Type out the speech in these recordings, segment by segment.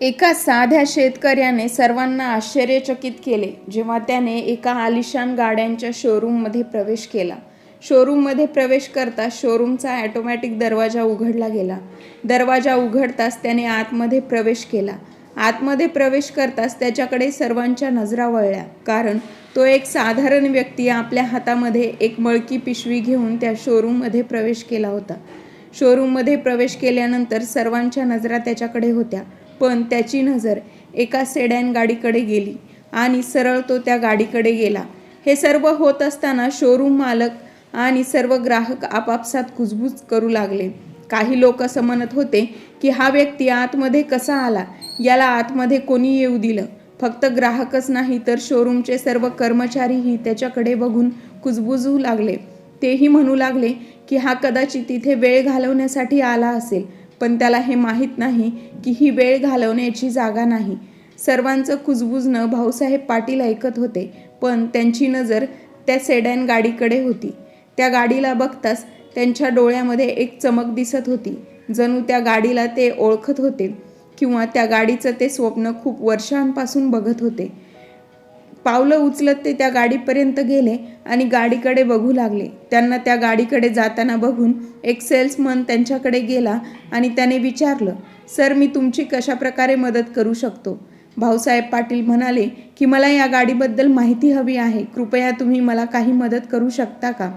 एका साध्या शेतकऱ्याने सर्वांना आश्चर्यचकित केले जेव्हा त्याने एका आलिशान गाड्यांच्या शोरूममध्ये प्रवेश केला. शोरूममध्ये प्रवेश करता शोरूमचा ॲटोमॅटिक दरवाजा उघडला गेला. दरवाजा उघडताच त्याने आतमध्ये प्रवेश केला. आतमध्ये प्रवेश करताच त्याच्याकडे सर्वांच्या नजरा वळल्या कारण तो एक साधारण व्यक्ती आपल्या हातामध्ये एक मळकी पिशवी घेऊन त्या शोरूममध्ये प्रवेश केला होता. शोरूममध्ये प्रवेश केल्यानंतर सर्वांच्या नजरा त्याच्याकडे होत्या. पण त्याची नजर एका सेडॅन गाडीकडे गेली आणि सरळ तो त्या गाडीकडे गेला. हे सर्व होत असताना शोरूम मालक आणि सर्व ग्राहक आपापसात कुजबूज करू लागले. काही लोक असं म्हणत होते की हा व्यक्ती आतमध्ये कसा आला? याला आतमध्ये कोणी येऊ दिलं? फक्त ग्राहकच नाही तर शोरूमचे सर्व कर्मचारीही त्याच्याकडे बघून कुजबुजू लागले. तेही म्हणू लागले की हा कदाचित तिथे वेळ घालवण्यासाठी आला असेल. पण त्याला हे माहीत नाही की ही वेळ घालवण्याची जागा नाही. सर्वांचं कुजबुजणं भाऊसाहेब पाटील ऐकत होते पण त्यांची नजर त्या सेडॅन गाडीकडे होती. त्या गाडीला बघताच त्यांच्या डोळ्यामध्ये एक चमक दिसत होती. जणू त्या गाडीला ते ओळखत होते किंवा त्या गाडीचं ते स्वप्न खूप वर्षांपासून बघत होते. पावलं उचलत ते त्या गाडीपर्यंत गेले आणि गाडीकडे बघू लागले. त्यांना त्या गाडीकडे जाताना बघून एक सेल्समन त्यांच्याकडे गेला आणि त्याने विचारलं सर मी तुमची कशा प्रकारे मदत करू शकतो? भाऊसाहेब पाटील म्हणाले की मला या गाडीबद्दल माहिती हवी आहे. कृपया तुम्ही मला काही मदत करू शकता का?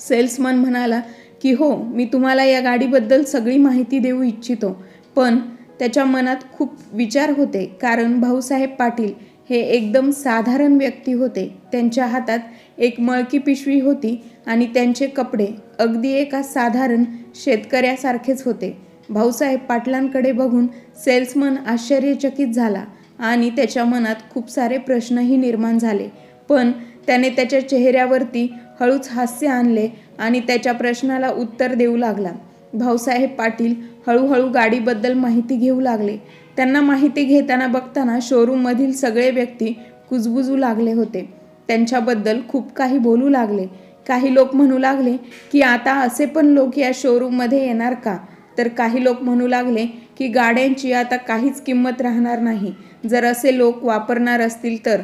सेल्समन म्हणाला की हो मी तुम्हाला या गाडीबद्दल सगळी माहिती देऊ इच्छितो. पण त्याच्या मनात खूप विचार होते. कारण भाऊसाहेब पाटील हे एकदम साधारण व्यक्ती होते. त्यांच्या हातात एक मळकी पिशवी होती आणि त्यांचे कपडे अगदी एका साधारण शेतकऱ्यासारखेच होते. भाऊसाहेब पाटलांकडे बघून सेल्समन आश्चर्यचकित झाला आणि त्याच्या मनात खूप सारे प्रश्नही निर्माण झाले. पण त्याने त्याच्या चेहऱ्यावरती हळूच हास्य आणले आणि त्याच्या प्रश्नाला उत्तर देऊ लागला. भाऊसाहेब पाटील हळूहळू गाडीबद्दल माहिती घेऊ लागले. त्यांना माहिती घेताना बघताना शोरूममधील सगळे व्यक्ती कुजबुजू लागले होते. त्यांच्याबद्दल खूप काही बोलू लागले. काही लोक म्हणू लागले की आता असे पण लोक या शोरूममध्ये येणार का? तर काही लोक म्हणू लागले की गाड्यांची आता काहीच किंमत राहणार नाही. जर असे लोक वापरणार असतील तर.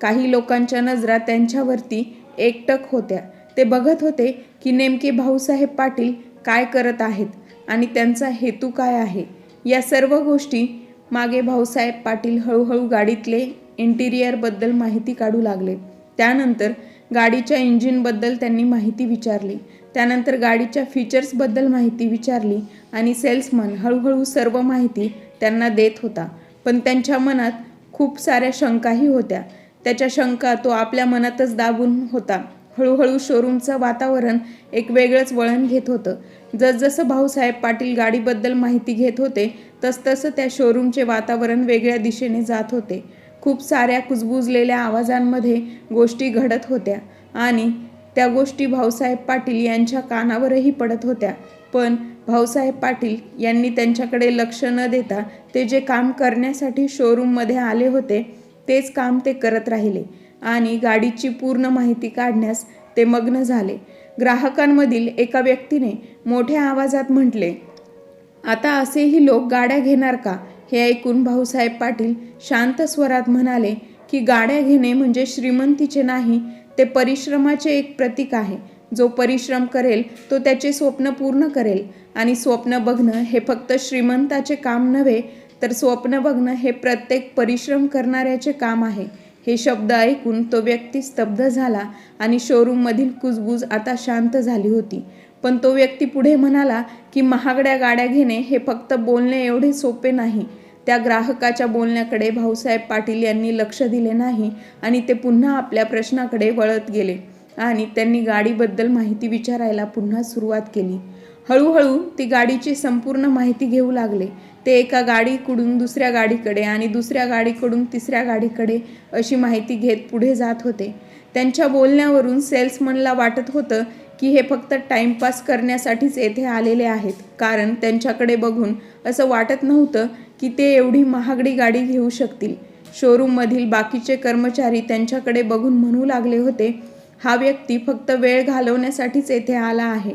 काही लोकांच्या नजरा त्यांच्यावरती एकटक होत्या. ते बघत होते की नेमके भाऊसाहेब पाटील काय करत आहेत आणि त्यांचा हेतू काय आहे? या सर्व गोष्टी मागे भाऊसाहेब पाटील हळूहळू गाडीतले इंटिरियरबद्दल माहिती काढू लागले. त्यानंतर गाडीच्या इंजिनबद्दल त्यांनी माहिती विचारली. त्यानंतर गाडीच्या फीचर्सबद्दल माहिती विचारली आणि सेल्समन हळूहळू सर्व माहिती त्यांना देत होता. पण त्यांच्या मनात खूप साऱ्या शंकाही होत्या. त्याच्या शंका तो आपल्या मनातच दाबून होता. हळूहळू शोरूमचं वातावरण एक वेगळंच वळण घेत होतं. जसजसं भाऊसाहेब पाटील गाडीबद्दल माहिती घेत होते तसतसं त्या शोरूमचे वातावरण वेगळ्या दिशेने जात होते. खूप साऱ्या कुजबुजलेल्या आवाजांमध्ये गोष्टी घडत होत्या आणि त्या गोष्टी भाऊसाहेब पाटील यांच्या कानावरही पडत होत्या. पण भाऊसाहेब पाटील यांनी त्यांच्याकडे लक्ष न देता ते जे काम करण्यासाठी शोरूममध्ये आले होते तेच काम ते करत राहिले आणि गाडीची पूर्ण माहिती काढण्यास ते मग्न झाले. ग्राहकांमधील एका व्यक्तीने मोठ्या आवाजात म्हटले आता असेही लोक गाड्या घेणार का? हे ऐकून भाऊसाहेब पाटील शांत स्वरात म्हणाले की गाड्या घेणे म्हणजे श्रीमंतीचे नाही ते परिश्रमाचे एक प्रतीक आहे. जो परिश्रम करेल तो त्याचे स्वप्न पूर्ण करेल. आणि स्वप्न बघणं हे फक्त श्रीमंताचे काम नव्हे तर स्वप्न बघणं हे प्रत्येक परिश्रम करणाऱ्याचे काम आहे. हे शब्द ऐकून तो व्यक्ती स्तब्ध झाला आणि शोरूममधील कुजबूज आता शांत झाली होती. पण तो व्यक्ती पुढे म्हणाला की महागड्या गाड्या घेणे हे फक्त बोलणे एवढे सोपे नाही. त्या ग्राहकाच्या बोलण्याकडे भाऊसाहेब पाटील यांनी लक्ष दिले नाही आणि ते पुन्हा आपल्या प्रश्नाकडे वळत गेले आणि त्यांनी गाडीबद्दल माहिती विचारायला पुन्हा सुरुवात केली. हळूहळू ती गाडीची संपूर्ण माहिती घेऊ लागले. ते एका गाडीकडून दुसऱ्या गाडीकडे आणि दुसऱ्या गाडीकडून तिसऱ्या गाडीकडे अशी माहिती घेत पुढे जात होते. त्यांच्या बोलण्यावरून सेल्समनला वाटत होतं की हे फक्त टाइमपास करण्यासाठीच येथे आलेले आहेत. कारण त्यांच्याकडे बघून असं वाटत नव्हतं की ते एवढी महागडी गाडी घेऊ शकतील. शोरूममधील बाकीचे कर्मचारी त्यांच्याकडे बघून म्हणू लागले होते हा व्यक्ती फक्त वेळ घालवण्यासाठीच येथे आला आहे.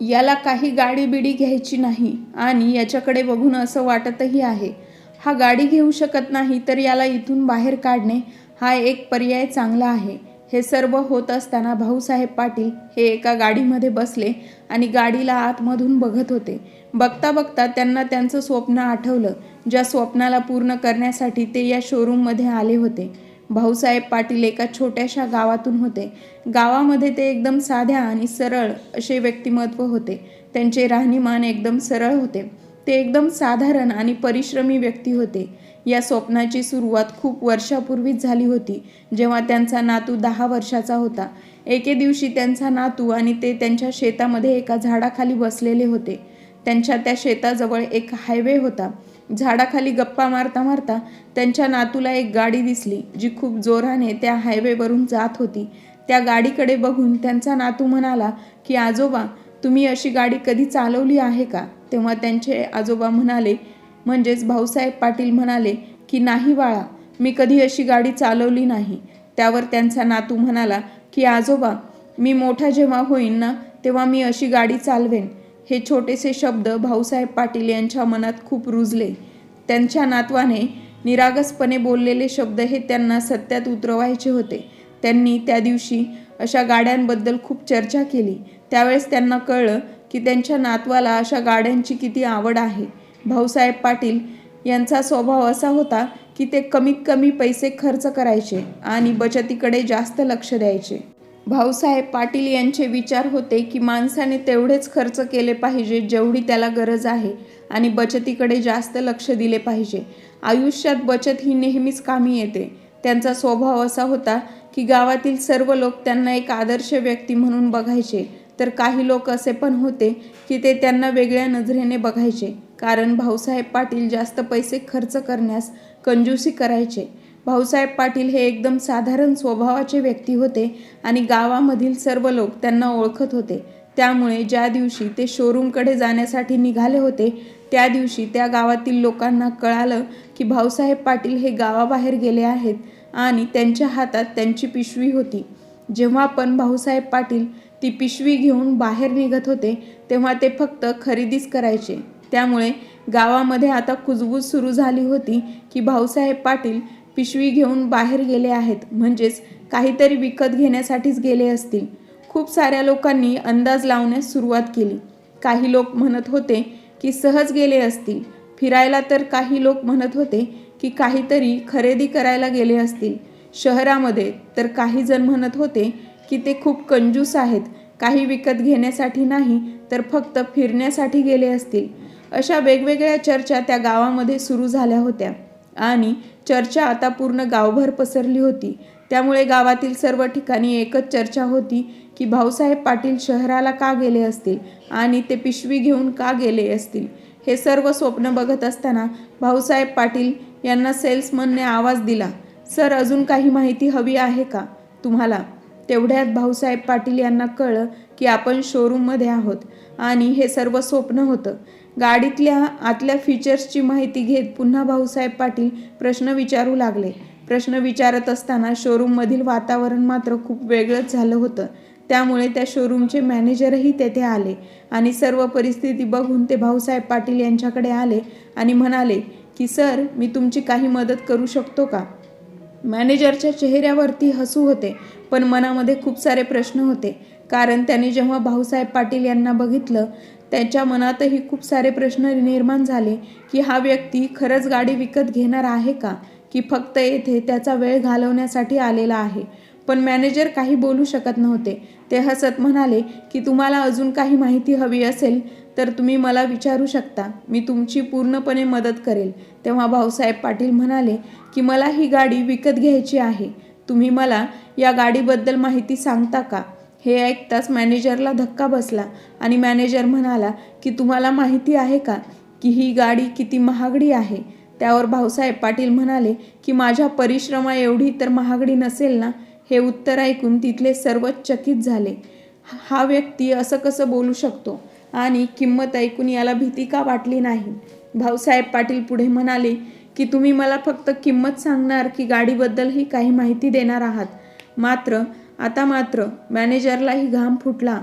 याला काही गाडी बिडी घ्यायची नाही आणि याच्याकडे बघून असं वाटतही आहे. हा गाडी घेऊ शकत नाही तर याला इथून बाहेर काढणे हा एक पर्याय चांगला आहे. हे सर्व होत असताना भाऊसाहेब पाटील हे एका गाडीमध्ये बसले आणि गाडीला आतमधून बघत होते. बघता बघता त्यांना त्यांचं स्वप्न आठवलं ज्या स्वप्नाला पूर्ण करण्यासाठी ते या शोरूममध्ये आले होते. भाऊसाहेब पाटील एका छोट्याशा गावातून होते. गावामध्ये ते एकदम साध्या आणि सरळ असे व्यक्तिमत्व होते. त्यांचे राहणीमान एकदम सरळ होते. ते एकदम साधारण आणि परिश्रमी व्यक्ती होते. या स्वप्नाची सुरुवात खूप वर्षापूर्वीच झाली होती जेव्हा त्यांचा नातू दहा वर्षाचा होता. एके दिवशी त्यांचा नातू आणि ते त्यांच्या शेतामध्ये एका झाडाखाली बसलेले होते. त्यांच्या त्या शेताजवळ एक हायवे होता. झाडाखाली गप्पा मारता मारता त्यांच्या नातूला एक गाडी दिसली जी खूप जोराने त्या हायवेवरून जात होती. त्या गाडीकडे बघून त्यांचा नातू म्हणाला की आजोबा तुम्ही अशी गाडी कधी चालवली आहे का? तेव्हा त्यांचे आजोबा म्हणाले म्हणजेच भाऊसाहेब पाटील म्हणाले की नाही बाळा मी कधी अशी गाडी चालवली नाही. त्यावर त्यांचा नातू म्हणाला की आजोबा मी मोठा जेव्हा होईन ना तेव्हा मी अशी गाडी चालवेन. हे छोटेसे शब्द भाऊसाहेब पाटील यांच्या मनात खूप रुजले. त्यांच्या नातवाने निरागसपणे बोललेले शब्द हे त्यांना सत्यात उतरवायचे होते. त्यांनी त्या दिवशी अशा गाड्यांबद्दल खूप चर्चा केली. त्यावेळेस त्यांना कळलं की त्यांच्या नातवाला अशा गाड्यांची किती आवड आहे. भाऊसाहेब पाटील यांचा स्वभाव असा होता की ते कमीत कमी पैसे खर्च करायचे आणि बचतीकडे जास्त लक्ष द्यायचे. भाऊसाहेब पाटील यांचे विचार होते की माणसाने तेवढेच खर्च केले पाहिजे जेवढी त्याला गरज आहे आणि बचतीकडे जास्त लक्ष दिले पाहिजे. आयुष्यात बचत ही नेहमीच कामी येते. त्यांचा स्वभाव असा होता की गावातील सर्व लोक त्यांना एक आदर्श व्यक्ती म्हणून बघायचे. तर काही लोक असे पण होते की ते त्यांना वेगळ्या नजरेने बघायचे. कारण भाऊसाहेब पाटील जास्त पैसे खर्च करण्यास कंजूसी करायचे. भाऊसाहेब पाटील हे एकदम साधारण स्वभावाचे व्यक्ती होते आणि गावामधील सर्व लोक त्यांना ओळखत होते. त्यामुळे ज्या दिवशी ते शोरूमकडे जाण्यासाठी निघाले होते त्या दिवशी त्या गावातील लोकांना कळालं की भाऊसाहेब पाटील हे गावाबाहेर गेले आहेत आणि त्यांच्या हातात त्यांची पिशवी होती. जेव्हा पण भाऊसाहेब पाटील ती पिशवी घेऊन बाहेर निघत होते तेव्हा ते फक्त खरेदीच करायचे. त्यामुळे गावामध्ये आता कुजबूज सुरू झाली होती की भाऊसाहेब पाटील पिशवी घेऊन बाहेर गेले आहेत म्हणजेच काहीतरी विकत घेण्यासाठीच गेले असतील. खूप साऱ्या लोकांनी अंदाज लावण्यास सुरुवात केली. काही लोक म्हणत होते की सहज गेले असतील. फिरायला तर काही लोक म्हणत होते की काहीतरी खरेदी करायला गेले असतील. शहरामध्ये तर काही जण म्हणत होते की ते खूप कंजूस आहेत. काही विकत घेण्यासाठी नाही तर फक्त फिरण्यासाठी गेले असतील. अशा वेगवेगळ्या चर्चा त्या गावामध्ये सुरू झाल्या होत्या. आणि चर्चा आता पूर्ण गावभर पसरली होती. त्यामुळे गावातील सर्व ठिकाणी एकच चर्चा होती की भाऊसाहेब पाटील शहराला का गेले असतील? आणि ते पिशवी घेऊन का गेले असतील? हे सर्व स्वप्न बघत असताना भाऊसाहेब पाटील यांना सेल्समनने आवाज दिला सर अजून काही माहिती हवी आहे का? तुम्हाला. तेवढ्यात भाऊसाहेब पाटील यांना कळलं की आपण शोरूममध्ये आहोत. आणि हे सर्व स्वप्न होतं. गाडीतल्या आतल्या फीचर्सची माहिती घेत पुन्हा भाऊसाहेब पाटील प्रश्न विचारू लागले. प्रश्न विचारत असताना शोरूममधील वातावरण मात्र खूप वेगळंच झालं होतं. त्यामुळे त्या शोरूमचे मॅनेजरही तेथे आले. आणि सर्व परिस्थिती बघून ते भाऊसाहेब पाटील यांच्याकडे आले आणि म्हणाले की सर मी तुमची काही मदत करू शकतो का? मॅनेजरच्या चेहऱ्यावरती हसू होते पण मनामध्ये खूप सारे प्रश्न होते. कारण त्याने जेव्हा भाऊसाहेब पाटील यांना बघितलं त्याच्या मनातही खूप सारे प्रश्न निर्माण झाले की हा व्यक्ती खरंच गाडी विकत घेणार आहे का की फक्त येथे त्याचा वेळ घालवण्यासाठी आलेला आहे. पण मॅनेजर काही बोलू शकत नव्हते. ते हसत म्हणाले की तुम्हाला अजून काही माहिती हवी असेल तर तुम्ही मला विचारू शकता. मी तुमची पूर्णपणे मदत करेल. तेव्हा भाऊसाहेब पाटील म्हणाले की मला ही गाडी विकत घ्यायची आहे. तुम्ही मला या गाडीबद्दल माहिती सांगता का? हे ऐकताच मॅनेजरला धक्का बसला आणि मॅनेजर म्हणाला की तुम्हाला माहिती आहे का की ही गाडी किती महागडी आहे? त्यावर भाऊसाहेब पाटील म्हणाले की माझ्या परिश्रमा एवढी तर महागडी नसेल ना? हे उत्तर ऐकून तिथले सर्वच चकित झाले. हा व्यक्ती असं कसं बोलू शकतो? आणि किंमत ऐकून याला भीती का वाटली नाही? भाऊसाहेब पाटील पुढे म्हणाले की तुम्ही मला फक्त किंमत सांगणार की गाडीबद्दलही काही माहिती देणार आहात. मात्र आता मात्र मॅनेजरलाही घाम फुटला.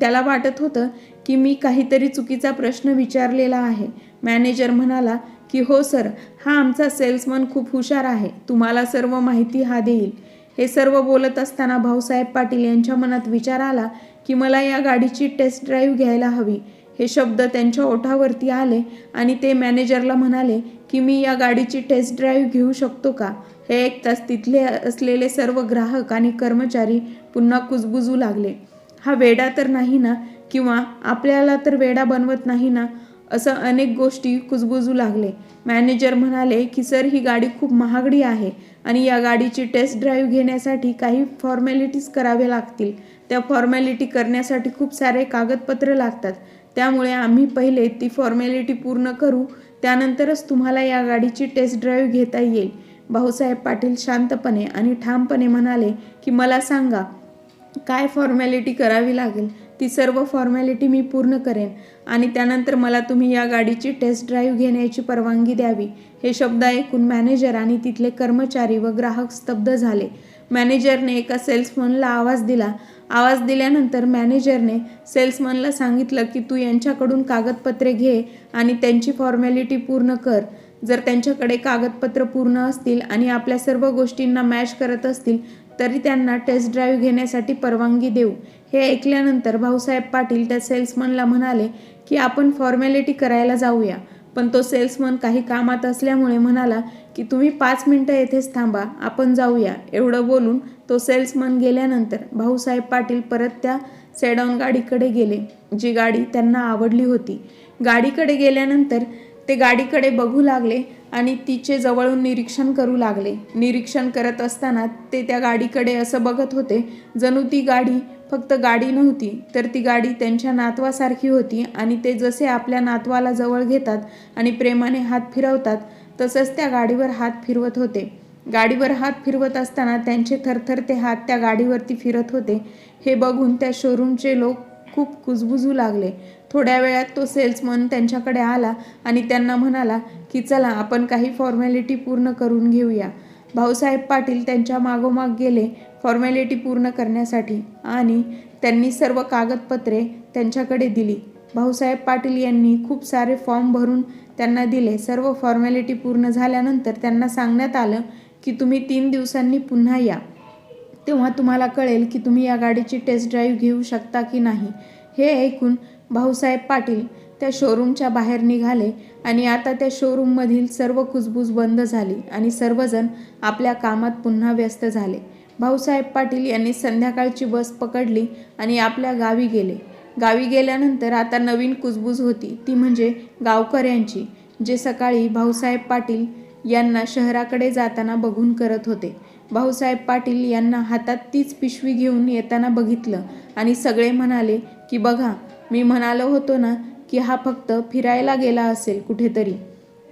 त्याला वाटत होतं की मी काहीतरी चुकीचा प्रश्न विचारलेला आहे. मॅनेजर म्हणाला की हो सर हा आमचा सेल्समन खूप हुशार आहे. तुम्हाला सर्व माहिती हा देईल. हे सर्व बोलत असताना भाऊसाहेब पाटील यांच्या मनात विचार आला की मला या गाडीची टेस्ट ड्राईव्ह घ्यायला हवी. हे शब्द त्यांच्या ओठावरती आले आणि ते मॅनेजरला म्हणाले की मी या गाडीची टेस्ट ड्राईव्ह घेऊ शकतो का? हे एक तास तिथले असलेले सर्व ग्राहक आणि कर्मचारी पुन्हा कुजबुजू लागले. हा वेडा तर नाही ना? किंवा आपल्याला तर वेडा बनवत नाही ना? असं अनेक गोष्टी कुजबुजू लागले. मॅनेजर म्हणाले की सर ही गाडी खूप महागडी आहे आणि या गाडीची टेस्ट ड्राईव्ह घेण्यासाठी काही फॉर्मॅलिटीज कराव्या लागतील. त्या फॉर्मॅलिटी करण्यासाठी खूप सारे कागदपत्र लागतात. त्यामुळे आम्ही पहिले ती फॉर्मॅलिटी पूर्ण करू त्यानंतरच तुम्हाला या गाडीची टेस्ट ड्राईव्ह घेता येईल. भाऊसाहेब पाटील शांतपणे आणि ठामपणे म्हणाले की मला सांगा काय फॉर्मॅलिटी करावी लागेल? ती सर्व फॉर्मॅलिटी मी पूर्ण करेन आणि त्यानंतर मला तुम्ही या गाडीची टेस्ट ड्राईव्ह घेण्याची परवानगी द्यावी. हे शब्द ऐकून मॅनेजर आणि तिथले कर्मचारी व ग्राहक स्तब्ध झाले. मॅनेजरने एका सेल्समनला आवाज दिला. आवाज दिल्यानंतर मॅनेजरने सेल्समनला सांगितलं की तू यांच्याकडून कागदपत्रे घे आणि त्यांची फॉर्मॅलिटी पूर्ण कर. जर त्यांच्याकडे कागदपत्र पूर्ण असतील आणि आपल्या सर्व गोष्टींना मॅच करत असतील तरी त्यांना टेस्ट ड्राईव्ह घेण्यासाठी परवानगी देऊ. हे ऐकल्यानंतर भाऊसाहेब पाटील त्या सेल्समनला म्हणाले की आपण फॉर्मॅलिटी करायला जाऊया. पण तो सेल्समन काही कामात असल्यामुळे म्हणाला की तुम्ही पाच मिनटं येथेच थांबा आपण जाऊया. एवढं बोलून तो सेल्समन गेल्यानंतर भाऊसाहेब पाटील परत त्या सेडॉन गाडीकडे गेले जी गाडी त्यांना आवडली होती. गाडीकडे गेल्यानंतर ते गाडीकडे बघू लागले आणि तिचे जवळून निरीक्षण करू लागले. निरीक्षण करत असताना ते त्या गाडीकडे असं बघत होते जणू ती गाडी फक्त गाडी नव्हती तर ती गाडी त्यांच्या नातवासारखी होती आणि ते जसे आपल्या नातवाला जवळ घेतात आणि प्रेमाने हात फिरवतात तसंच त्या गाडीवर हात फिरवत होते. गाडीवर हात फिरवत असताना त्यांचे थरथरते हात त्या गाडीवरती फिरत होते. हे बघून त्या शोरूमचे लोक खूप कुजबुजू लागले. थोड्या वेळात तो सेल्समन त्यांच्याकडे आला आणि त्यांना म्हणाला की चला आपण काही फॉर्मॅलिटी पूर्ण करून घेऊया. भाऊसाहेब पाटील त्यांच्या मागोमाग गेले फॉर्मॅलिटी पूर्ण करण्यासाठी आणि त्यांनी सर्व कागदपत्रे त्यांच्याकडे दिली. भाऊसाहेब पाटील यांनी खूप सारे फॉर्म भरून त्यांना दिले. सर्व फॉर्मॅलिटी पूर्ण झाल्यानंतर त्यांना सांगण्यात आलं की तुम्ही तीन दिवसांनी पुन्हा या. तेव्हा तुम्हाला कळेल की तुम्ही या गाडीची टेस्ट ड्राईव्ह घेऊ शकता की नाही. हे ऐकून भाऊसाहेब पाटील त्या शोरूमच्या बाहेर निघाले आणि आता त्या शोरूममधील सर्व कुजबूज बंद झाली आणि सर्वजण आपल्या कामात पुन्हा व्यस्त झाले. भाऊसाहेब पाटील यांनी संध्याकाळची बस पकडली आणि आपल्या गावी गेले. गावी गेल्यानंतर आता नवीन कुजबूज होती. ती म्हणजे गावकऱ्यांची जे सकाळी भाऊसाहेब पाटील यांना शहराकडे जाताना बघून करत होते. भाऊसाहेब पाटील यांना हातात तीच पिशवी घेऊन येताना बघितलं आणि सगळे म्हणाले की बघा मी म्हणालो होतो ना की हा फक्त फिरायला गेला असेल कुठेतरी.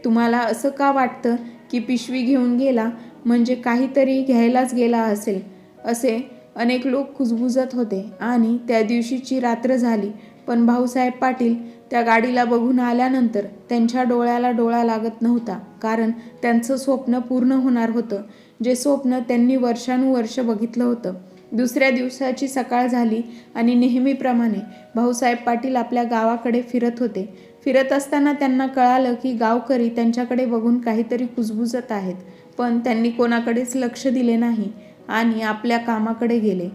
तुम्हाला असं का वाटतं की पिशवी घेऊन गेला म्हणजे काहीतरी घ्यायलाच गेला असेल? असे अनेक लोक खुजबुजत होते आणि त्या दिवशीची रात्र झाली. पण भाऊसाहेब पाटील त्या गाडीला बघून आल्यानंतर त्यांच्या डोळ्याला डोळा लागत नव्हता कारण त्यांचं स्वप्न पूर्ण होणार होतं जे स्वप्न त्यांनी वर्षानुवर्ष बघितलं होतं. दुसऱ्या दिवसाची सकाळ झाली आणि नेहमीप्रमाणे भाऊसाहेब पाटील आपल्या गावाकडे फिरत होते. फिरत असताना त्यांना कळालं की गावकरी त्यांच्याकडे बघून काहीतरी कुजबुजत आहेत पण त्यांनी कोणाकडेच लक्ष दिले नाही आणि आपल्या कामाकडे गेले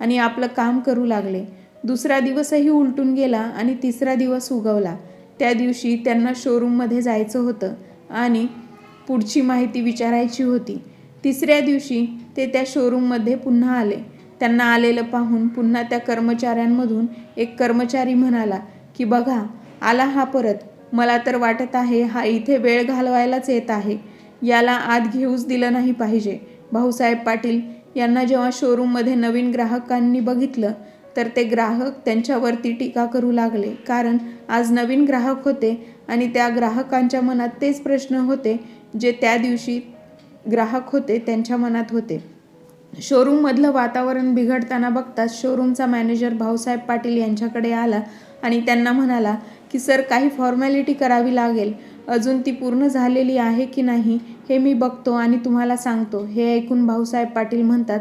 आणि आपलं काम करू लागले. दुसरा दिवसही उलटून गेला आणि तिसरा दिवस उगवला. त्या दिवशी त्यांना शोरूममध्ये जायचं होतं आणि पुढची माहिती विचारायची होती. तिसऱ्या दिवशी ते त्या शोरूममध्ये पुन्हा आले. त्यांना आलेलं पाहून पुन्हा त्या कर्मचाऱ्यांमधून एक कर्मचारी म्हणाला की बघा आला हा परत. मला तर वाटत आहे हा इथे वेळ घालवायलाच येत आहे. याला आत घेऊच दिलं नाही पाहिजे. भाऊसाहेब पाटील यांना जेव्हा शोरूममध्ये नवीन ग्राहकांनी बघितलं तर ते ग्राहक त्यांच्यावरती टीका करू लागले. कारण आज नवीन ग्राहक होते आणि त्या ग्राहकांच्या मनात तेच प्रश्न होते जे त्या दिवशी ग्राहक होते त्यांच्या मनात होते. शोरूममधलं वातावरण बिघडताना बघताच शोरूमचा मॅनेजर भाऊसाहेब पाटील यांच्याकडे आला आणि त्यांना म्हणाला की सर काही फॉर्मॅलिटी करावी लागेल. अजून ती पूर्ण झालेली आहे की नाही हे मी बघतो आणि तुम्हाला सांगतो. हे ऐकून भाऊसाहेब पाटील म्हणतात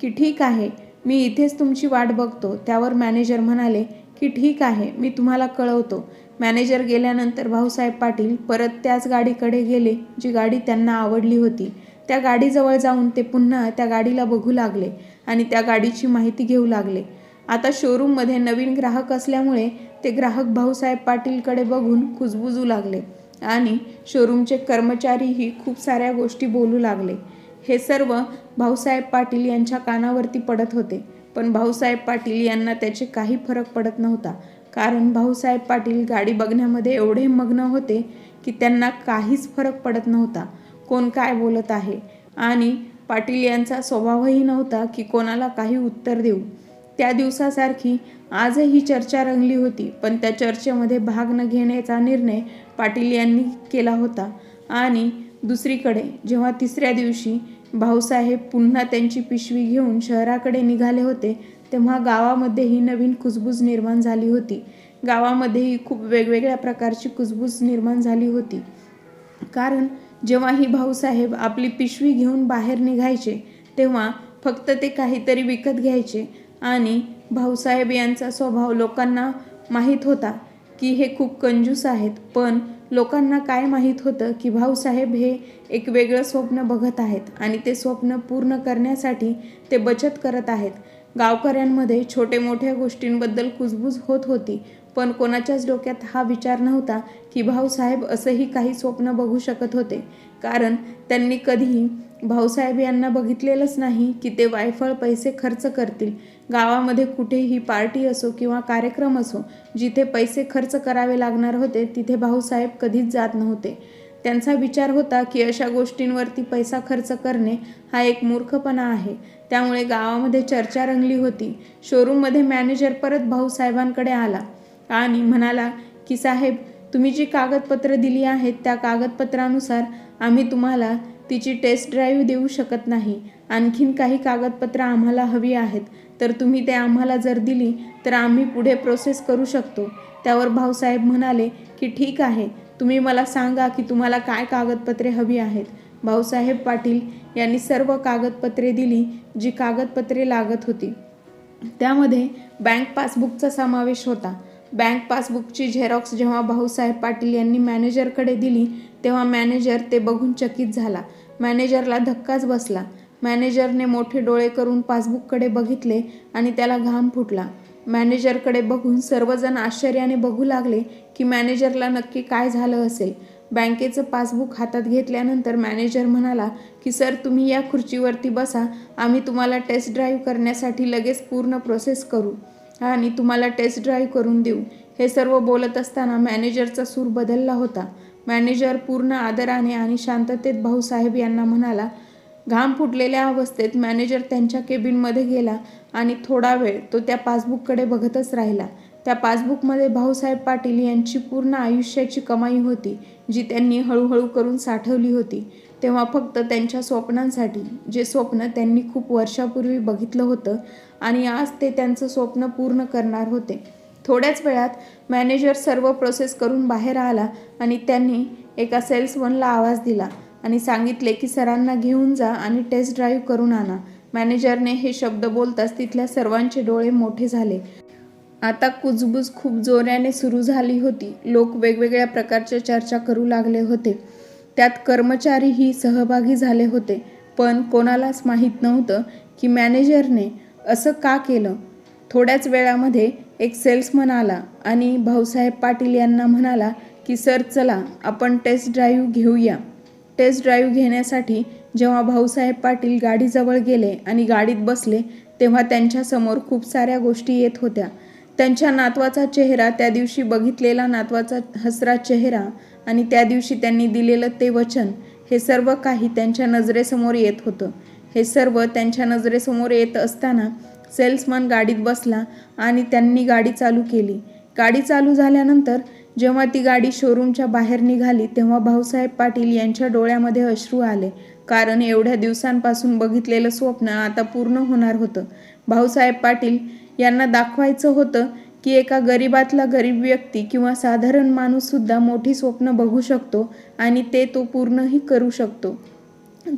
की ठीक आहे. मी इथेच तुमची वाट बघतो. त्यावर मॅनेजर म्हणाले की ठीक आहे मी तुम्हाला कळवतो. मॅनेजर गेल्यानंतर भाऊसाहेब पाटील परत त्याच गाडीकडे गेले जी गाडी त्यांना आवडली होती. त्या गाडीजवळ जाऊन ते पुन्हा त्या गाडीला बघू लागले आणि त्या गाडीची माहिती घेऊ लागले. आता शोरूममध्ये नवीन ग्राहक असल्यामुळे ते ग्राहक भाऊसाहेब पाटीलकडे बघून कुजबुजू लागले आणि शोरूमचे कर्मचारीही खूप साऱ्या गोष्टी बोलू लागले. हे सर्व भाऊसाहेब पाटील यांच्या कानावरती पडत होते. पण भाऊसाहेब पाटील यांना त्याचे काही फरक पडत नव्हता. कारण भाऊसाहेब पाटील गाडी बघण्यामध्ये एवढे मग्न होते की त्यांना काहीच फरक पडत नव्हता. कोण काय बोलत आहे? आणि पाटील यांचा स्वभावही नव्हता की कोणाला काही उत्तर देऊ. त्या दिवसासारखी आजही चर्चा रंगली होती पण त्या चर्चेमध्ये भाग न घेण्याचा निर्णय पाटील यांनी केला होता. आणि दुसरीकडे जेव्हा तिसऱ्या दिवशी भाऊसाहेब पुन्हा त्यांची पिशवी घेऊन शहराकडे निघाले होते तेव्हा गावामध्येही नवीन कुजबूज निर्माण झाली होती. गावामध्येही खूप वेगवेगळ्या प्रकारची कुजबूज निर्माण झाली होती. कारण जेव्हाही भाऊसाहेब आपली पिशवी घेऊन बाहेर निघायचे तेव्हा फक्त ते काहीतरी विकत घ्यायचे. आणि भाऊसाहेब यांचा स्वभाव लोकांना माहीत होता की हे खूप कंजूस आहेत पण लोकांना काय माहीत होतं की भाऊसाहेब हे एक वेगळं स्वप्न बघत आहेत आणि ते स्वप्न पूर्ण करण्यासाठी ते बचत करत आहेत. गावकऱ्यांमध्ये छोटे मोठ्या गोष्टींबद्दल कुजबूज होत होती पण कोणाच्याच डोक्यात हा विचार नव्हता की भाऊसाहेब असंही काही स्वप्न बघू शकत होते. कारण त्यांनी कधीही भाऊसाहेब यांना बघितलेलंच नाही की ते वायफळ पैसे खर्च करतील. गावामध्ये कुठेही पार्टी असो किंवा कार्यक्रम असो जिथे पैसे खर्च करावे लागणार होते तिथे भाऊसाहेब कधीच जात नव्हते. त्यांचा विचार होता की अशा गोष्टींवरती पैसा खर्च करणे हा एक मूर्खपणा आहे. त्यामुळे गावामध्ये चर्चा रंगली होती. शोरूममध्ये मॅनेजर परत भाऊसाहेबांकडे आला आणि म्हणाला की साहेब तुम्ही जी कागदपत्रं दिली आहेत त्या कागदपत्रानुसार आम्ही तुम्हाला तिची टेस्ट ड्राईव्ह देऊ शकत नाही. आणखीन काही कागदपत्रं आम्हाला हवी आहेत. तर तुम्ही ते आम्हाला जर दिली तर आम्ही पुढे प्रोसेस करू शकतो. त्यावर भाऊसाहेब म्हणाले की ठीक आहे. तुम्ही मला सांगा की तुम्हाला काय कागदपत्रे हवी आहेत. भाऊसाहेब पाटील यांनी सर्व कागदपत्रे दिली जी कागदपत्रे लागत होती. त्यामध्ये बँक पासबुकचा समावेश होता. बँक पासबुकची झेरॉक्स जेव्हा भाऊसाहेब पाटील यांनी मॅनेजरकडे दिली तेव्हा मॅनेजर ते बघून चकित झाला. मॅनेजरला धक्काच बसला. मॅनेजरने मोठे डोळे करून पासबुककडे बघितले आणि त्याला घाम फुटला. मॅनेजरकडे बघून सर्वजण आश्चर्याने बघू लागले की मॅनेजरला नक्की काय झालं असेल. बँकेचं पासबुक हातात घेतल्यानंतर मॅनेजर म्हणाला की सर तुम्ही या खुर्चीवरती बसा. आम्ही तुम्हाला टेस्ट ड्राईव्ह करण्यासाठी लगेच पूर्ण प्रोसेस करू आणि तुम्हाला टेस्ट ड्राईव्ह करून देऊ. हे सर्व बोलत असताना मॅनेजरचा सूर बदलला होता. मॅनेजर पूर्ण आदराने आणि शांततेत भाऊसाहेब यांना म्हणाला घाम फुटलेल्या अवस्थेत मॅनेजर त्यांच्या केबिनमध्ये गेला आणि थोडा वेळ तो त्या पासबुककडे बघतच राहिला. त्या पासबुकमध्ये भाऊसाहेब पाटील यांची पूर्ण आयुष्याची कमाई होती जी त्यांनी हळूहळू करून साठवली होती. तेव्हा फक्त त्यांच्या स्वप्नांसाठी जे स्वप्न त्यांनी खूप वर्षापूर्वी बघितलं होतं आणि आज ते त्यांचं स्वप्न पूर्ण करणार होते. थोड्याच वेळात मॅनेजर सर्व प्रोसेस करून बाहेर आला आणि त्यांनी एका सेल्समनला आवाज दिला. आणि सांगितले की सरांना घेऊन जा आणि टेस्ट ड्राईव्ह करून आणा. मॅनेजरने हे शब्द बोलताच तिथल्या सर्वांचे डोळे मोठे झाले. आता कुजबूज खूप जोराने सुरू झाली होती. लोक वेगवेगळ्या प्रकारच्या चर्चा करू लागले होते. त्यात कर्मचारीही सहभागी झाले होते. पण कोणालाच माहीत नव्हतं की मॅनेजरने असं का केलं. थोड्याच वेळामध्ये एक सेल्समन आला आणि भाऊसाहेब पाटील यांना म्हणाला की सर चला आपण टेस्ट ड्राईव्ह घेऊया. टेस्ट ड्राईव्ह घेण्यासाठी जेव्हा भाऊसाहेब पाटील गाडीजवळ गेले आणि गाडीत बसले तेव्हा त्यांच्यासमोर खूप साऱ्या गोष्टी येत होत्या. त्यांच्या नातवाचा चेहरा त्या दिवशी बघितलेला नातवाचा हसरा चेहरा आणि त्या दिवशी त्यांनी दिलेलं ते वचन हे सर्व काही त्यांच्या नजरेसमोर येत होतं. हे सर्व त्यांच्या नजरेसमोर येत असताना सेल्समन गाडीत बसला आणि त्यांनी गाडी चालू केली. गाडी चालू झाल्यानंतर जेव्हा ती गाडी शोरूमच्या बाहेर निघाली तेव्हा भाऊसाहेब पाटील यांच्या डोळ्यामध्ये अश्रू आले. कारण एवढ्या दिवसांपासून बघितलेलं स्वप्न आता पूर्ण होणार होतं. भाऊसाहेब पाटील यांना दाखवायचं होतं की एका गरिबातला गरीब व्यक्ती किंवा साधारण माणूससुद्धा मोठी स्वप्न बघू शकतो आणि ते तो पूर्णही करू शकतो.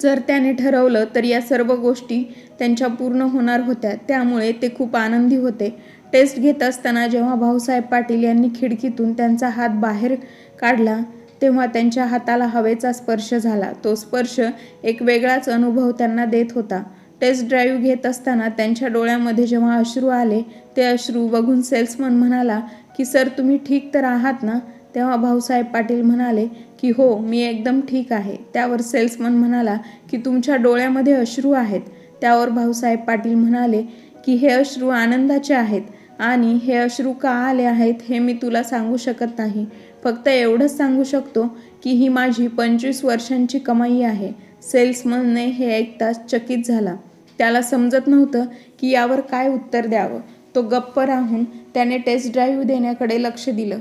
जर त्याने ठरवलं तर या सर्व गोष्टी त्यांच्या पूर्ण होणार होत्या. त्यामुळे ते खूप आनंदी होते. टेस्ट घेत असताना जेव्हा भाऊसाहेब पाटील यांनी खिडकीतून त्यांचा हात बाहेर काढला तेव्हा त्यांच्या हाताला हवेचा स्पर्श झाला. तो स्पर्श एक वेगळाच अनुभव त्यांना देत होता. टेस्ट ड्राईव्ह घेत असताना त्यांच्या डोळ्यामध्ये जेव्हा अश्रू आले ते अश्रू बघून सेल्समन म्हणाला की सर तुम्ही ठीक तर आहात ना? तेव्हा भाऊसाहेब पाटील म्हणाले की हो मी एकदम ठीक आहे. त्यावर सेल्समन म्हणाला की तुमच्या डोळ्यामध्ये अश्रू आहेत. त्यावर भाऊसाहेब पाटील म्हणाले की हे अश्रू आनंदाचे आहेत. आणि हे अश्रू का आले आहेत हे मी तुला सांगू शकत नाही. फक्त एवढंच सांगू शकतो की ही माझी पंचवीस वर्षांची कमाई आहे. सेल्समनने हे ऐकताच चकित झाला. त्याला समजत नव्हतं की यावर काय उत्तर द्यावं. तो गप्प राहून त्याने टेस्ट ड्राईव्ह देण्याकडे लक्ष दिलं.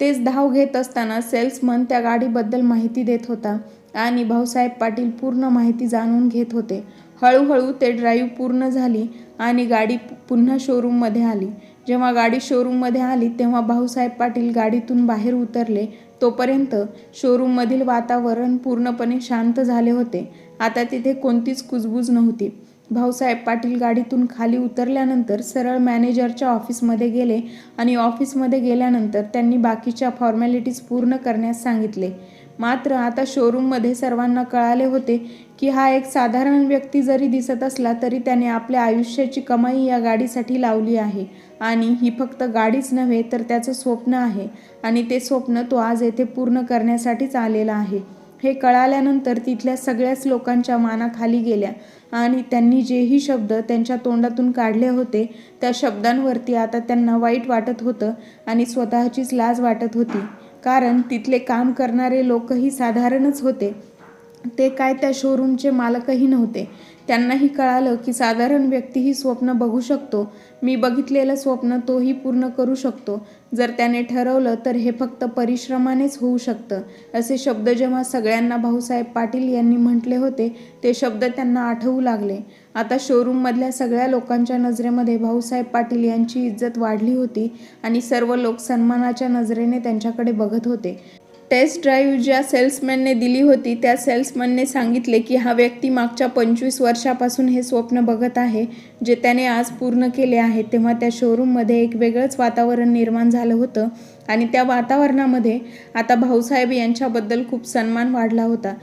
तेच धाव घेत असताना सेल्समन त्या गाडीबद्दल माहिती देत होता आणि भाऊसाहेब पाटील पूर्ण माहिती जाणून घेत होते. हळूहळू ते ड्राईव्ह पूर्ण झाली आणि गाडी पुन्हा शोरूममध्ये आली. जेव्हा गाडी शोरूममध्ये आली तेव्हा भाऊसाहेब पाटील गाडीतून बाहेर उतरले. तोपर्यंत शोरूममधील वातावरण पूर्णपणे शांत झाले होते. आता तिथे कोणतीच कुजबूज नव्हती. भाऊसाहेब पाटील गाडीतून खाली उतरल्यानंतर सरळ मॅनेजरच्या ऑफिसमध्ये गेले आणि ऑफिसमध्ये गेल्यानंतर त्यांनी बाकीच्या फॉर्मॅलिटीज पूर्ण करण्यास सांगितले. मात्र आता शोरूममध्ये सर्वांना कळाले होते की हा एक साधारण व्यक्ती जरी दिसत असला तरी त्याने आपल्या आयुष्याची कमाई या गाडीसाठी लावली आहे. आणि ही फक्त गाडीच नव्हे तर त्याचं स्वप्न आहे. आणि ते स्वप्न तो आज येथे पूर्ण करण्यासाठीच आलेला आहे. हे कळाल्यानंतर तिथल्या सगळ्याच लोकांच्या मानाखाली गेल्या. आणि त्यांनी जेही शब्द त्यांच्या तोंडातून काढले होते त्या शब्दांवरती आता त्यांना वाईट वाटत होतं आणि स्वतःचीच लाज वाटत होती. कारण तिथले काम करणारे लोकही साधारणच होते. ते काय त्या शोरूमचे मालकही नव्हते. त्यांनाही कळालं की साधारण व्यक्तीही स्वप्न बघू शकतो मी बघितलेलं स्वप्न तोही पूर्ण करू शकतो. जर त्याने ठरवलं तर हे फक्त परिश्रमानेच होऊ शकतं असे शब्द जेव्हा सगळ्यांना भाऊसाहेब पाटील यांनी म्हटले होते ते शब्द त्यांना आठवू लागले. आता शोरूममधल्या सगळ्या लोकांच्या नजरेमध्ये भाऊसाहेब पाटील यांची इज्जत वाढली होती आणि सर्व लोक सन्मानाच्या नजरेने त्यांच्याकडे बघत होते. टेस्ट ड्राईव्ह ज्या सेल्समॅनने दिली होती त्या सेल्समॅनने सांगितले की हा व्यक्ती मागच्या पंचवीस वर्षापासून हे स्वप्न बघत आहे जे त्याने आज पूर्ण केले आहे. तेव्हा त्या शोरूममध्ये एक वेगळंच वातावरण निर्माण झालं होतं आणि त्या वातावरणामध्ये आता भाऊसाहेब यांच्याबद्दल खूप सन्मान वाढला होता.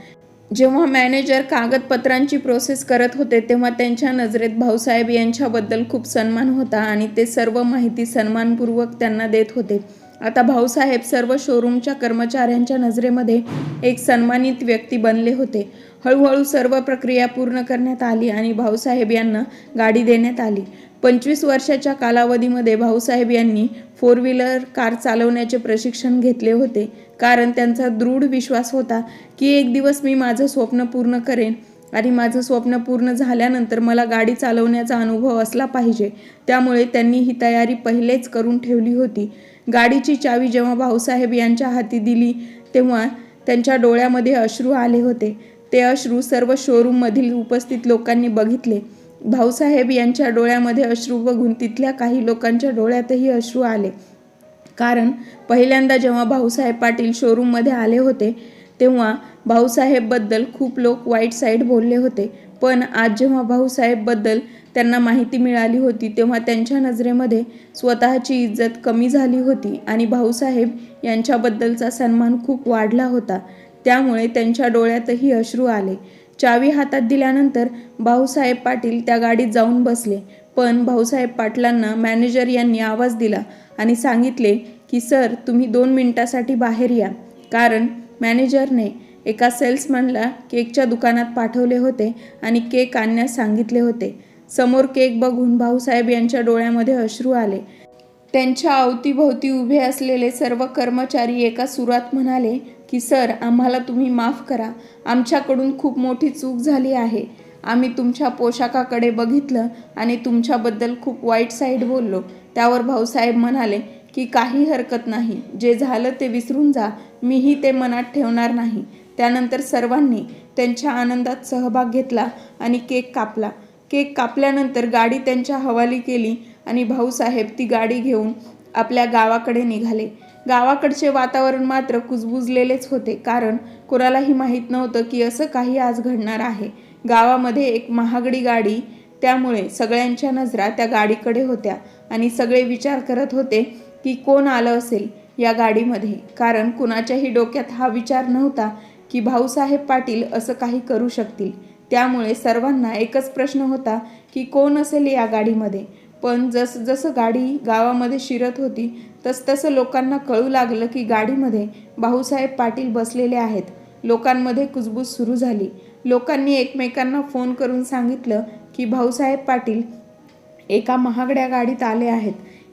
जेव्हा मॅनेजर कागदपत्रांची प्रोसेस करत होते तेव्हा त्यांच्या नजरेत भाऊसाहेब यांच्याबद्दल खूप सन्मान होता आणि ते सर्व माहिती सन्मानपूर्वक त्यांना देत होते. आता भाऊसाहेब सर्व शोरूमच्या कर्मचाऱ्यांच्या नजरेमध्ये एक सन्मानित व्यक्ती बनले होते. हळूहळू सर्व प्रक्रिया पूर्ण करण्यात आली आणि भाऊसाहेब यांना गाडी देण्यात आली. पंचवीस वर्षाच्या कालावधीमध्ये भाऊसाहेब यांनी फोर व्हीलर कार चालवण्याचे प्रशिक्षण घेतले होते. कारण त्यांचा दृढ विश्वास होता की एक दिवस मी माझं स्वप्न पूर्ण करेन आणि माझं स्वप्न पूर्ण झाल्यानंतर मला गाडी चालवण्याचा अनुभव असला पाहिजे. त्यामुळे त्यांनी ही तयारी पहिलेच करून ठेवली होती. गाडीची चावी जेव्हा भाऊसाहेब यांच्या हाती दिली तेव्हा त्यांच्या डोळ्यामध्ये अश्रू आले होते. ते अश्रू सर्व शोरूममधील उपस्थित लोकांनी बघितले. भाऊसाहेब यांच्या डोळ्यामध्ये अश्रू बघून तिथल्या काही लोकांच्या डोळ्यातही अश्रू आले. कारण पहिल्यांदा जेव्हा भाऊसाहेब पाटील शोरूममध्ये आले होते तेव्हा भाऊसाहेबबद्दल खूप लोक वाईट साईड बोलले होते. पण आज जेव्हा भाऊसाहेबबद्दल त्यांना माहिती मिळाली होती तेव्हा त्यांच्या नजरेमध्ये स्वतःची इज्जत कमी झाली होती आणि भाऊसाहेब यांच्याबद्दलचा सन्मान खूप वाढला होता. त्यामुळे त्यांच्या डोळ्यातही अश्रू आले. चावी हातात दिल्यानंतर भाऊसाहेब पाटील त्या गाडीत जाऊन बसले. पण भाऊसाहेब पाटलांना मॅनेजर यांनी आवाज दिला आणि सांगितले की सर तुम्ही दोन मिनिटासाठी बाहेर या. कारण मॅनेजरने एका सेल्समनला केकच्या दुकानात पाठवले होते आणि केक आणण्यास सांगितले होते. समोर केक बघून भाऊसाहेब यांच्या डोळ्यामध्ये अश्रू आले. त्यांच्या अवतीभोवती उभे असलेले सर्व कर्मचारी एका सुरात म्हणाले की सर आम्हाला तुम्ही माफ करा. आमच्याकडून खूप मोठी चूक झाली आहे. आम्ही तुमच्या पोशाखाकडे बघितलं आणि तुमच्याबद्दल खूप वाईट साईड बोललो. त्यावर भाऊसाहेब म्हणाले की काही हरकत नाही. जे झालं ते विसरून जा. मीही ते मनात ठेवणार नाही. त्यानंतर सर्वांनी त्यांच्या आनंदात सहभाग घेतला आणि केक कापला. केक कापल्यानंतर गाडी त्यांच्या हवाली केली आणि भाऊसाहेब ती गाडी घेऊन आपल्या गावाकडे निघाले. गावाकडचे वातावरण मात्र कुजबुजलेलेच होते कारण कोणालाही माहीत नव्हतं की असं काही आज घडणार आहे. गावामध्ये एक महागडी गाडी त्यामुळे सगळ्यांच्या नजरा त्या गाडीकडे होत्या आणि सगळे विचार करत होते की कोण आलं असेल या गाडीमध्ये कारण कुणाच्याही डोक्यात हा विचार नव्हता की भाऊसाहेब पाटील असं काही करू शकतील. त्यामुळे सर्वांना एकच प्रश्न होता की कोण असेल या गाडीमध्ये? पण जस जसं गाडी गावामध्ये शिरत होती तसतसं लोकांना कळू लागलं की गाडीमध्ये भाऊसाहेब पाटील बसलेले आहेत. लोकांमध्ये कुजबूज सुरू झाली. लोकांनी एकमेकांना फोन करून सांगितलं की भाऊसाहेब पाटील एका महागड्या गाडीत आले आहेत.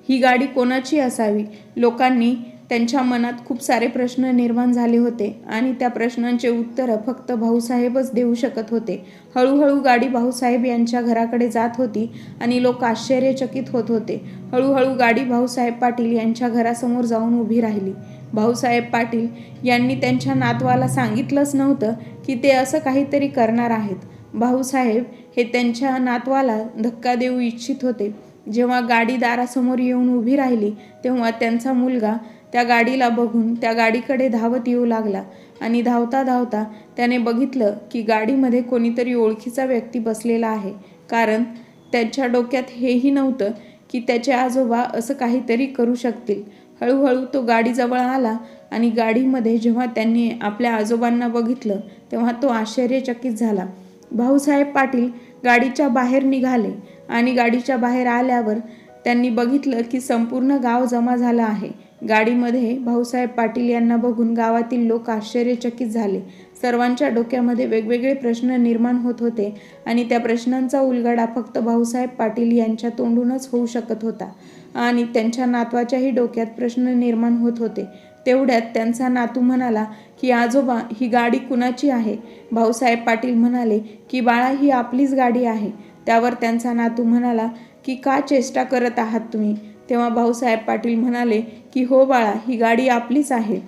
ही गाडी कोणाची असावी? लोकांनी त्यांच्या मनात खूप सारे प्रश्न निर्माण झाले होते आणि त्या प्रश्नांचे उत्तरं फक्त भाऊसाहेबच देऊ शकत होते. हळूहळू गाडी भाऊसाहेब यांच्या घराकडे जात होती आणि लोक आश्चर्यचकित होत होते. हळूहळू गाडी भाऊसाहेब पाटील यांच्या घरासमोर जाऊन उभी राहिली. भाऊसाहेब पाटील यांनी त्यांच्या नातवाला सांगितलंच नव्हतं की ते असं काहीतरी करणार आहेत. भाऊसाहेब हे त्यांच्या नातवाला धक्का देऊ इच्छित होते. जेव्हा गाडी दारासमोर येऊन उभी राहिली तेव्हा त्यांचा मुलगा त्या गाडीला बघून त्या गाडीकडे धावत येऊ लागला आणि धावता धावता त्याने बघितलं की गाडीमध्ये कोणीतरी ओळखीचा व्यक्ती बसलेला आहे. कारण त्यांच्या डोक्यात हेही नव्हतं की त्याचे आजोबा असं काहीतरी करू शकतील. हळूहळू तो गाडीजवळ आला आणि गाडीमध्ये जेव्हा त्यांनी आपल्या आजोबांना बघितलं तेव्हा तो आश्चर्यचकित झाला. भाऊसाहेब पाटील गाडीच्या बाहेर निघाले आणि गाडीच्या बाहेर आल्यावर त्यांनी बघितलं की संपूर्ण गाव जमा झालं आहे. गाडीमध्ये भाऊसाहेब पाटील यांना बघून गावातील लोक आश्चर्यचकित झाले. सर्वांच्या डोक्यामध्ये वेगवेगळे प्रश्न निर्माण होत होते आणि त्या प्रश्नांचा उलगडा फक्त भाऊसाहेब पाटील यांच्या तोंडूनच होऊ शकत होता आणि त्यांच्या नातवाच्याही डोक्यात प्रश्न निर्माण होत होते. तेवढ्यात त्यांचा नातू म्हणाला की आजोबा ही गाडी कुणाची आहे? भाऊसाहेब पाटील म्हणाले की बाळा ही आपलीच गाडी आहे. त्यावर त्यांचा नातू म्हणाला की का चेष्टा करत आहात तुम्ही? तेव्हा भाऊसाहेब पाटील म्हणाले की हो बाळा ही गाडी आपलीच आहे.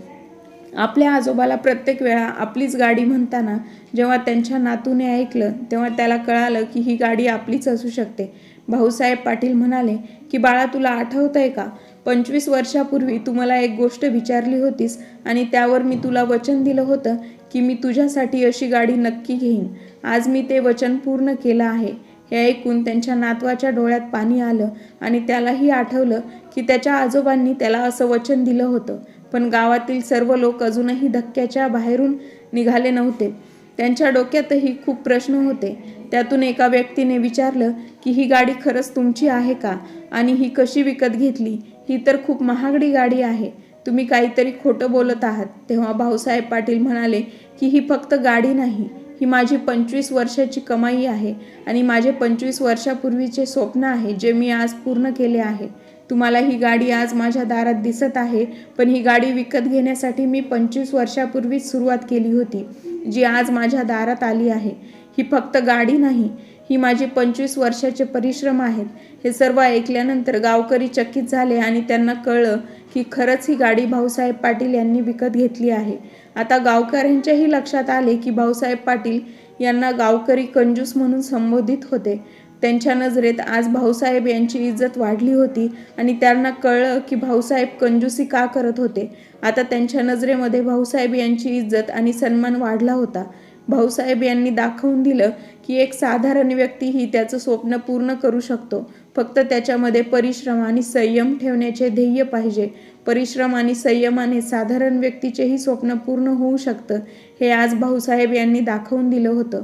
आपल्या आजोबाला प्रत्येक वेळा आपलीच गाडी म्हणताना जेव्हा त्यांच्या नातूने ऐकलं तेव्हा त्याला कळालं की ही गाडी आपलीच असू शकते. भाऊसाहेब पाटील म्हणाले की बाळा तुला आठवत आहे का? पंचवीस वर्षापूर्वी तू मला एक गोष्ट विचारली होतीस आणि त्यावर मी तुला वचन दिलं होतं की मी तुझ्यासाठी अशी गाडी नक्की घेईन. आज मी ते वचन पूर्ण केलं आहे. हे ऐकून त्यांच्या नातवाच्या डोळ्यात पाणी आलं आणि त्यालाही आठवलं की त्याच्या आजोबांनी त्याला असं वचन दिलं होतं. पण गावातील सर्व लोक अजूनही धक्क्याच्या बाहेरून निघाले नव्हते. त्यांच्या डोक्यातही खूप प्रश्न होते. त्यातून एका व्यक्तीने विचारलं की ही गाडी खरंच तुमची आहे का? आणि ही कशी विकत घेतली? ही तर खूप महागडी गाडी आहे. तुम्ही काहीतरी खोटं बोलत आहात. तेव्हा भाऊसाहेब पाटील म्हणाले की ही फक्त गाडी नाही. ही माझी पंचवीस वर्षाची कमाई आहे आणि माझे पंचवीस वर्षापूर्वीचे स्वप्न आहे जे मी आज पूर्ण केले आहे. तुम्हाला ही गाडी आज माझ्या दारात दिसत आहे पण ही गाडी विकत घेण्यासाठी मी पंचवीस वर्षापूर्वीच सुरुवात केली होती जी आज माझ्या दारात आली आहे. ही फक्त गाडी नाही ही माझी पंचवीस वर्षाचे परिश्रम आहेत. हे सर्व ऐकल्यानंतर गावकरी चकित झाले आणि त्यांना कळलं की खरंच ही गाडी भाऊसाहेब पाटील यांनी विकत घेतली आहे. आता गावकऱ्यांच्याही लक्षात आले की भाऊसाहेब पाटील यांना गावकरी कंजूस म्हणून संबोधित होते. त्यांच्या नजरेत आज भाऊसाहेब यांची इज्जत वाढली होती आणि त्यांना कळलं की भाऊसाहेब कंजूसी का करत होते. आता त्यांच्या नजरेमध्ये भाऊसाहेब यांची इज्जत आणि सन्मान वाढला होता. भाऊसाहेब यांनी दाखवून दिलं की एक साधारण व्यक्तीही त्याचं स्वप्न पूर्ण करू शकतो. फक्त त्याच्यामध्ये परिश्रम आणि संयम ठेवण्याचे ध्येय पाहिजे. परिश्रम आणि संयमाने साधारण व्यक्तीचेही स्वप्न पूर्ण होऊ शकतं हे आज भाऊसाहेब यांनी दाखवून दिलं होतं.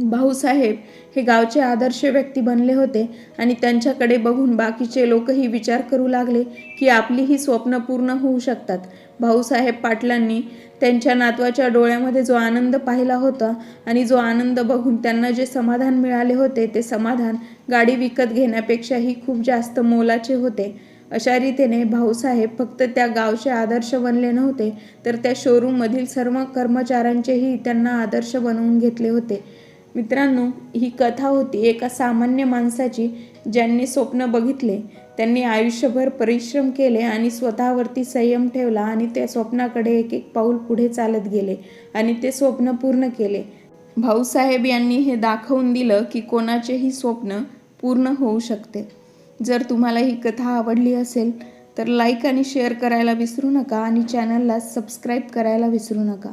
भाऊसाहेब हे गावचे आदर्श व्यक्ती बनले होते आणि त्यांच्याकडे बघून बाकीचे लोकही विचार करू लागले की आपलीही स्वप्न पूर्ण होऊ शकतात. भाऊसाहेब पाटलांनी त्यांच्या नातवाच्या डोळ्यामध्ये जो आनंद पाहिला होता आणि जो आनंद बघून त्यांना जे समाधान मिळाले होते ते समाधान गाडी विकत घेण्यापेक्षाही खूप जास्त मोलाचे होते. अशा रीतीने भाऊसाहेब फक्त त्या गावचे आदर्श बनले नव्हते तर त्या शोरूममधील सर्व कर्मचाऱ्यांचेही त्यांना आदर्श बनवून घेतले होते. मित्रांनो ही कथा होती एका सामान्य माणसाची ज्यांनी स्वप्न बघितले. त्यांनी आयुष्यभर परिश्रम केले आणि स्वतःवरती संयम ठेवला आणि त्या स्वप्नाकडे एक एक पाऊल पुढे चालत गेले आणि ते स्वप्न पूर्ण केले. भाऊसाहेब यांनी हे दाखवून दिलं की कोणाचेही स्वप्न पूर्ण होऊ शकते. जर तुम्हाला ही कथा आवडली असेल तर लाईक आणि शेअर करायला विसरू नका आणि चॅनलला सबस्क्राईब करायला विसरू नका.